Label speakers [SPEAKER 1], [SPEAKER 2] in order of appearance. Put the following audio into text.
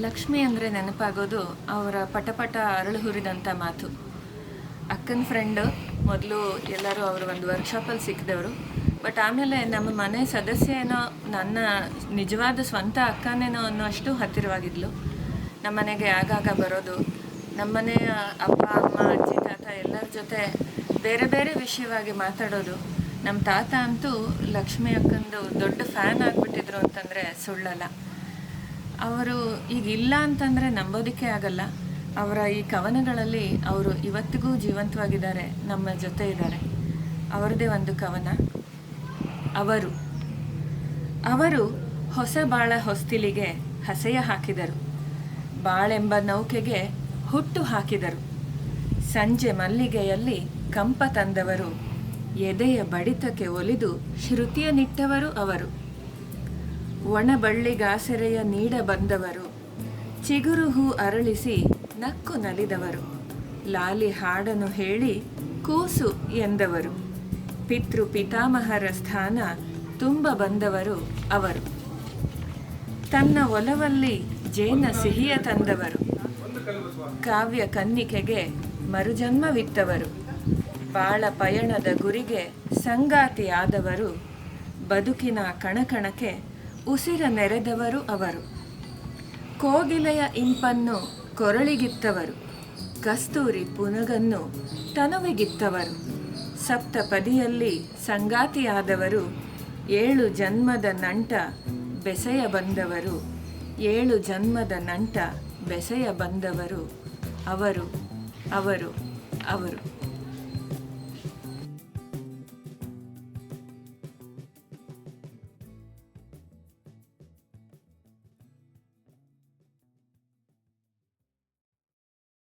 [SPEAKER 1] ಲಕ್ಷ್ಮಿ ಅಂದರೆ ನೆನಪಾಗೋದು ಅವರ ಪಟಪಟ ಅರಳು ಹುರಿದಂಥ ಮಾತು. ಅಕ್ಕನ ಫ್ರೆಂಡು ಮೊದಲು ಎಲ್ಲರೂ ಅವರು ಒಂದು ವರ್ಕ್ಶಾಪಲ್ಲಿ ಸಿಕ್ಕಿದವರು. ಬಟ್ ಆಮೇಲೆ ನಮ್ಮ ಮನೆ ಸದಸ್ಯ ಏನೋ ನನ್ನ ನಿಜವಾದ ಸ್ವಂತ ಅಕ್ಕನೇನೋ ಅನ್ನೋಷ್ಟು ಹತ್ತಿರವಾಗಿದ್ಲು. ನಮ್ಮ ಮನೆಗೆ ಆಗಾಗ ಬರೋದು ನಮ್ಮನೆಯ ಅಪ್ಪ, ಅಮ್ಮ, ಅಜ್ಜಿ, ತಾತ ಎಲ್ಲರ ಜೊತೆ ಬೇರೆ ಬೇರೆ ವಿಷಯವಾಗಿ ಮಾತಾಡೋದು. ನಮ್ಮ ತಾತ ಅಂತೂ ಲಕ್ಷ್ಮಿ ಅಕ್ಕಂದು ದೊಡ್ಡ ಫ್ಯಾನ್ ಆಗಿಬಿಟ್ಟಿದ್ರು ಅಂತಂದರೆ ಸುಳ್ಳಲ್ಲ. ಅವರು ಈಗ ಇಲ್ಲ ಅಂತಂದರೆ ನಂಬೋದಕ್ಕೆ ಆಗಲ್ಲ. ಅವರ ಈ ಕವನಗಳಲ್ಲಿ ಅವರು ಇವತ್ತಿಗೂ ಜೀವಂತವಾಗಿದ್ದಾರೆ, ನಮ್ಮ ಜೊತೆ ಇದ್ದಾರೆ. ಅವರದೇ ಒಂದು ಕವನ. ಅವರು ಅವರು ಹೊಸ ಬಾಳ ಹೊಸ್ತಿಲಿಗೆ ಹಸೆಯ ಹಾಕಿದರು. ಬಾಳೆಂಬ ನೌಕೆಗೆ ಹುಟ್ಟು ಹಾಕಿದರು. ಸಂಜೆ ಮಲ್ಲಿಗೆಯಲ್ಲಿ ಕಂಪ ತಂದವರು, ಎದೆಯ ಬಡಿತಕ್ಕೆ ಒಲಿದು ಶ್ರುತಿಯ ನಿಟ್ಟವರು ಅವರು. ಒಣಬಳ್ಳಿಗಾಸರೆಯ ನೀಡ ಬಂದವರು. ಚಿಗುರು ಹೂ ಅರಳಿಸಿ ನಕ್ಕು ನಲಿದವರು. ಲಾಲಿ ಹಾಡನು ಹೇಳಿ ಕೂಸು ಎಂದವರು. ಪಿತೃ ಪಿತಾಮಹರ ಸ್ಥಾನ ತುಂಬ ಬಂದವರು ಅವರು. ತನ್ನ ಒಲವಲ್ಲಿ ಜೇನ ಸಿಹಿಯ ತಂದವರು. ಕಾವ್ಯ ಕನ್ನಿಕೆಗೆ ಮರುಜನ್ಮವಿತ್ತವರು. ಬಾಳ ಪಯಣದ ಗುರಿಗೆ ಸಂಗಾತಿಯಾದವರು. ಬದುಕಿನ ಕಣಕಣಕ್ಕೆ ಉಸಿರ ನೆರೆದವರು ಅವರು. ಕೋಗಿಲೆಯ ಇಂಪನ್ನು ಕೊರಳಿಗಿತ್ತವರು. ಕಸ್ತೂರಿ ಪುನಗನ್ನು ತನುವಿಗಿತ್ತವರು. ಸಪ್ತಪದಿಯಲ್ಲಿ ಸಂಗಾತಿಯಾದವರು. ಏಳು ಜನ್ಮದ ನಂಟ ಬೆಸೆಯ ಬಂದವರು. ಏಳು ಜನ್ಮದ ನಂಟ ಬೆಸೆಯ ಬಂದವರು. ಅವರು ಅವರು ಅವರು.